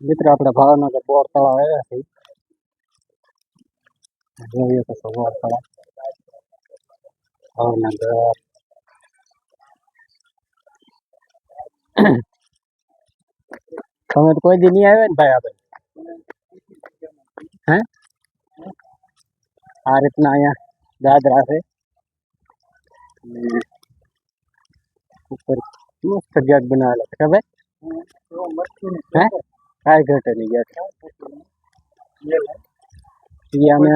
મિત્ર આપણે ભાવનગર બોર તળાવ આવ્યા છીએ જોઈએ તો બોર તળાવ ભાવનગર તમે તો કોઈ દી નહીં આવ્યા ને ભાઈ આપણે હે આ રીતના અહીંયા દાદરા છે અને ઉપર મસ્ત ગેટ બનાવેલા છે ખબર હે કાંઈ ઘટે નહીં ગેટ ઈ અમે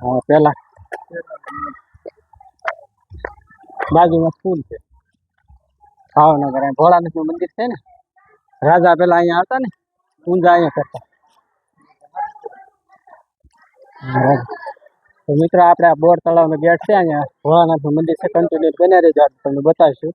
હા પેલા બાજુમાં સ્કૂલ છે ભાવનગર અહીં ભોળાનાથનું મંદિર છે ને રાજા પેલા અહીંયા આવતા ને ઊંઝા અહીંયા કરતા હા. તો મિત્રો આપણે આ બોર તળાવનો ગેટ છે અહીંયા ભોળાનાથનું મંદિર છે કન્ટિન્યુ બને રહેજો આપણે તમને બતાવીશું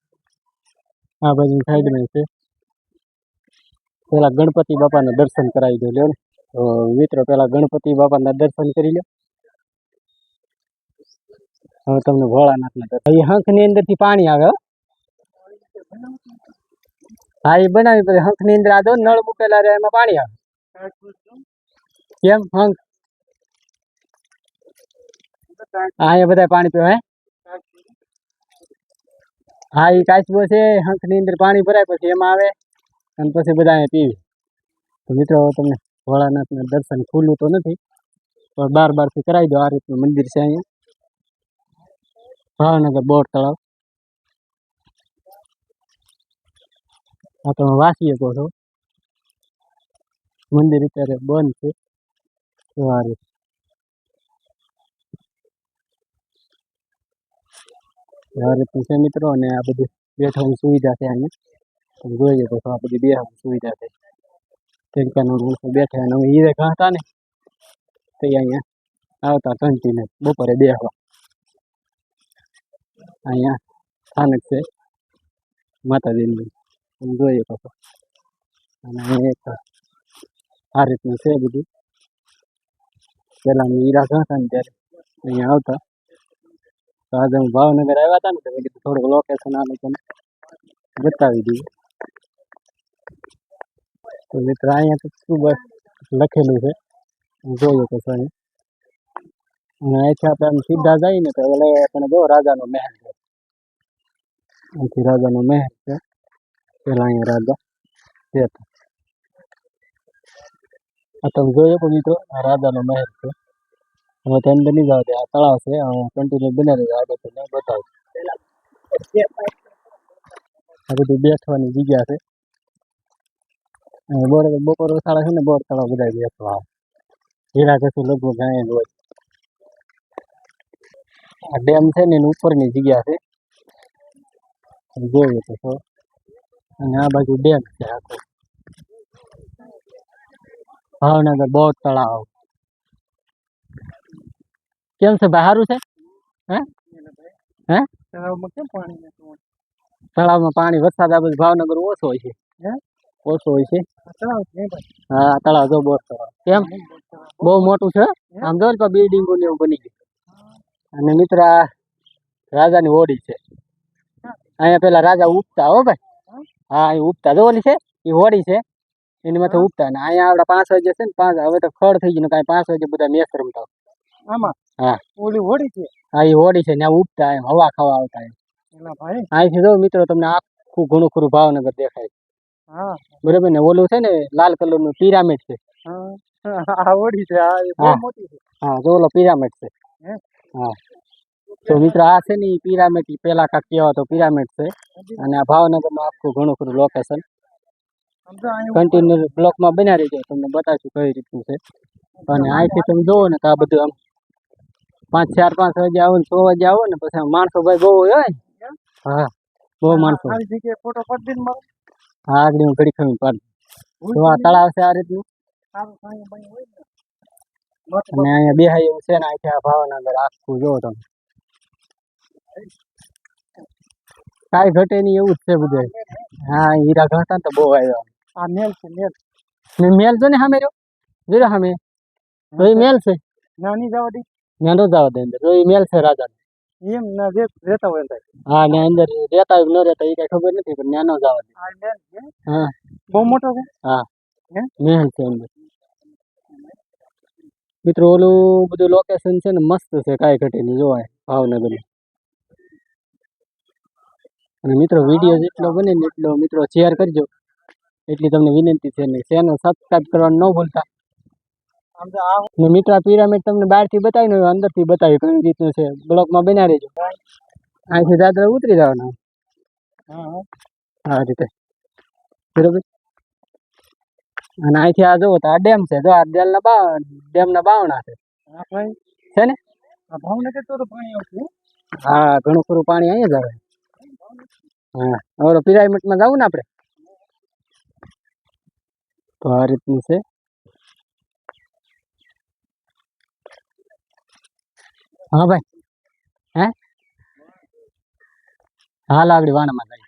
આ બધી સાઈડમાં છે પેલા ગણપતિ બાપાના દર્શન કરાવી દો લ્યો ને તો મિત્રો પેલા ગણપતિ બાપાના દર્શન કરી લો હવે તમને ભોળાનાથના દર્શન એ હંખની અંદરથી પાણી આવે હો. હા એ બનાવી પછી હંખની અંદર આ જો નળ મૂકેલા રહે એમાં પાણી આવે કેમ હંખ હા અહીંયા બધા પાણી પીવે હે? હા એ કાચબો છે, હંખની અંદર પાણી ભરાય, પછી એમાં આવે અને પછી બધા પીવે. તો મિત્રો તમને ભોળાનાથના દર્શન ખુલ્લું તો નથી, પણ બાર બારથી કરાવી દો, આ રીતનું મંદિર છે અહીંયા. ભાવનગર બોર તળાવ. આ તમે વાસી શકો છો. મંદિર અત્યારે બંધ છે. તો આ રીતે આ રીતનું છે મિત્રો, અને આ બધી બેઠવાની સુવિધા છે અહીંયા તમે જોઈએ તો આ બધી બેહવાની સુવિધા છે. ટેન્કાનો રૂમ બેઠા અને અમે હીરે ઘા ને. તો અહીંયા આવતા કન્ટિન્યુ બપોરે બેહવા. અહીંયા સ્થાનક છે, માતાજીનું તમે જોઈએ તો અને અહીંયા એક આ રીતનું છે બધું. પહેલાં અમે હીરા ઘા હતા ને ત્યારે અહીંયા આવતા. તો આજે હું ભાવનગર આવ્યા હતા ને તો મેં કીધું થોડુંક લોકેશન આ લોકોને બતાવી દઈએ તો મિત્ર અહીંયા તો શું બસ લખેલું છે હું જોયું તો છે અહીંયા અને અહીંથી આપણે આમ સીધા જઈએ ને તો એટલે આપણે જો રાજાનો મહેલ છે અહીંથી રાજાનો મહેલ છે પેલા અહીંયા રાજા રહેતા આ તમે જોયો તો મિત્રો આ રાજાનો મહેલ છે હવે તો અંદર નહીં આ તળાવ છે કન્ટિન્યુ બનાવી દે આગળ તમને બતાવું. આ બધું બેસવાની જગ્યા છે. બોર બપોર વસાડા છે ને બોર તળાવ બધા બેસવા આવે. હીરા કશું લગભગ ગાય હોય. આ ડેમ છે ને, એની ઉપરની જગ્યા છે. જોઈએ તો અને આ બાજુ ડેમ છે આખો. ભાવનગર બહુ તળાવ. કેમ છે? ભાઈ સારું છે? હે? હે? તળાવમાં કેમ પાણી તળાવમાં પાણી વરસાદ આ બધું ભાવનગર ઓછો હોય છે. ઓછો હોય છે? હા તળાવ જો બોર તળાવ કેમ? બહુ મોટું છે? આમ જો ને બિલ્ડિંગો ને એવું બની ગયું. અને મિત્ર આ રાજાની હોડી છે. અહીંયા પેલા રાજા ઉપતા હો ભાઈ. હા. અહીં ઉપતા જોવાની છે? એ હોડી છે. એની માથે ઉપતા ને. અહીંયા આપડા પાંચ વાગે છે ને પાંચ હવે તો ખડ થઈ ગયું કાંઈ પાંચ વાગે બધા મેસ રમતા. આમાં? હા. ઓલી હોડી છે? હા એ હોડી છે ત્યાં ઉપતા એમ હવા ખાવા આવતા એમ. એલા ભાઈ. અહીંથી જો મિત્રો તમને આખું ઘણું ખરું ભાવનગર દેખાય. હા. બરાબર ને? ઓલું છે ને લાલ કલરનું પિરામિડ છે. હા. હોડી છે હા. મોટી છે. હા જો ઓલો પિરામિડ છે. હા? તો મિત્ર આ છે ને એ પિરામિડ પેલા કાંક કહેવાતો પિરામિડ છે. અને આ ભાવનગરમાં આખું ઘણું ખરું લોકેશન કન્ટિન્યુ બ્લોકમાં બન્યા રહીજો તમને બતાવશું કઈ રીતનું છે. અને અહીંથી તમે જોવો ને તો આ બધું આમ પાંચ ચાર પાંચ વાગે આવો ને છ વાગે આવો ને પછી માણસો ભાઈ બહુ હોય હા બહુ માણસો. ફોટો પડી દે હા આગળ હું ઘડી ખમી પાડ તો આ તળાવ છે આ રીતનું? અને અહીંયા બેહાય એવું છે ને આખી આ ભાવનગર આખું જોવો તમે. કાંઈ ઘટે નહીં એવું જ છે બધું. હા હીરા ઘટા તો બહુ આવ્યો. આ મેલ છે મેલ. મેલ જો ને સામે રહ્યો? જોયો સામે? તો એ મેલ છે. નાની જવા દે. ત્યાં નો જવા દે અંદર. એ મેલ છે રાજા એમ ના રહેતા હોય ને હા ને અંદર રહેતા હોય ન રહેતા એ કઈ ખબર નથી પણ ત્યાં નો દે. છે હા. બહુ મોટો છે? મહેલ છે અંદર. મિત્રો ઓલું બધું લોકેશન છે ને મસ્ત છે કાંઈ ઘટીને જોવાય ભાવનગર અને મિત્રો વીડિયો જેટલો બને ને એટલો મિત્રો શેર કરજો. એટલી તમને વિનંતી છે ને ચેનલ સબસ્ક્રાઈબ કરવાનું ન ભૂલતા. ને મિત્રો આ પિરામિડ તમને બહારથી બતાવી ને અંદરથી બતાવી કઈ રીતનું છે બ્લોકમાં બના રહેજો અહીંથી દાદરા ઉતરી જવાના હા હા. આ રીતે બરોબર અને અહીંથી આ જુઓ તો આ ડેમ છે જો આ ડેમના બા ડેમના બાવણા છે હા ભાઈ છે ને આ ભાવનગર તો તો પાણી આવતું હો. હા ઘણું ખરું પાણી અહીંયા જ આવે હા હવે પિરામિડમાં જવું ને આપણે તો આ રીતનું છે હા ભાઈ. હે? હાલ આગળ વાણામાં જાય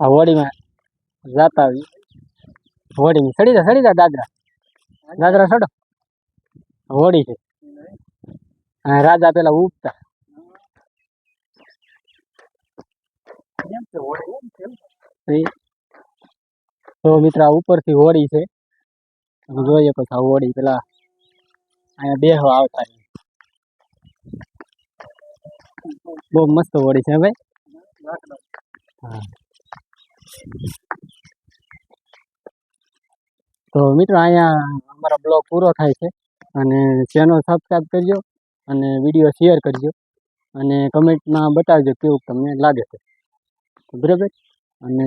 આ હોડીમાં જાતા આવી હોડીમાં સડી જા સડી જા દાદરા. દાદરા સડો. હોડી છે. હા રાજા પેલા ઉપતા એમ છે હોડી એમ છે તો મિત્ર ઉપરથી હોડી છે. તમે જોઈએ તો આ હોડી પેલા અહીંયા બેહવા આવતા બહુ મસ્ત હોડી છે ભાઈ? તો મિત્રો, અહીંયા અમારો બ્લોગ પૂરો થાય છે. અને ચેનલ સબસ્ક્રાઈબ કરજો અને વીડિયો શેર કરજો. અને કમેન્ટમાં બતાવજો કેવું તમને લાગે છે. બરાબર? અને